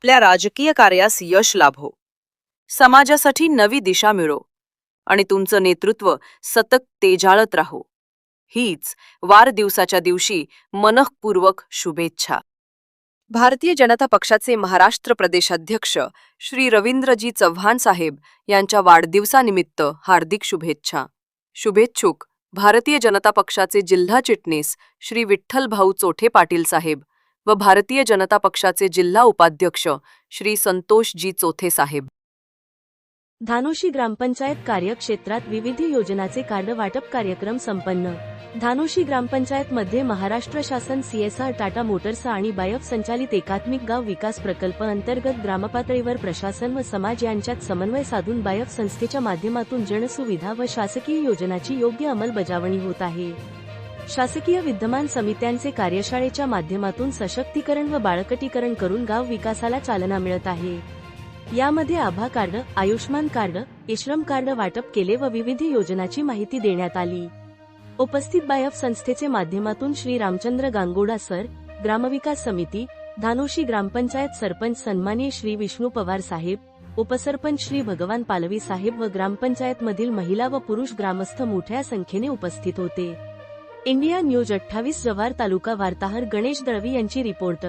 आपल्या राजकीय कार्यास यश लाभो. समाजासाठी नवी दिशा मिळो आणि तुमचं नेतृत्व सतत तेजाळत राहो. हीच वाढदिवसाच्या दिवशी मनःपूर्वक शुभेच्छा. भारतीय जनता पक्षाचे महाराष्ट्र प्रदेशाध्यक्ष श्री रवींद्रजी चव्हाण साहेब यांच्या वाढदिवसानिमित्त हार्दिक शुभेच्छा. शुभेच्छुक भारतीय जनता पक्षाचे जिल्हा चिटणीस श्री विठ्ठल भाऊ चोठे पाटील साहेब व भारतीय जनता पक्षाचे जिल्हा उपाध्यक्ष श्री संतोषजी चोथे साहेब. धानोशी ग्रामपंचायत कार्यक्षेत्रात विविध योजनाचे कार्ड वाटप कार्यक्रम संपन्न. धानोशी ग्रामपंचायत मध्ये महाराष्ट्र शासन सीएसआर टाटा मोटर्स आणि बायफ संचालित एकात्मिक गाव विकास प्रकल्प अंतर्गत ग्रामपातळीवर प्रशासन व समाज यांच्यात समन्वय साधून बायफ संस्थेच्या माध्यमातून जनसुविधा व शासकीय योजनाची योग्य अंमलबजावणी होत आहे. शासकीय विद्यमान समित्यांचे कार्यशाळेच्या माध्यमातून सशक्तीकरण व बाळकटीकरण करून गाव विकासाला चालना मिळत आहे. यामध्ये Abha card Ayushman card eShram card वाटप केले व विविध योजनाची माहिती देण्यात आली. उपस्थित बायफ संस्थेचे माध्यमातून श्री रामचंद्र गांगोडा सर ग्रामविकास समिती धानोशी ग्रामपंचायत सरपंच सन्मान्य श्री विष्णू पवार साहेब उपसरपंच श्री भगवान पालवी साहेब व ग्रामपंचायत मधील महिला व पुरुष ग्रामस्थ मोठ्या संख्येने उपस्थित होते. इंडिया न्यूज अठ्ठावीस जव्हार तालुका वार्ताहर गणेश दळवी यांची रिपोर्ट.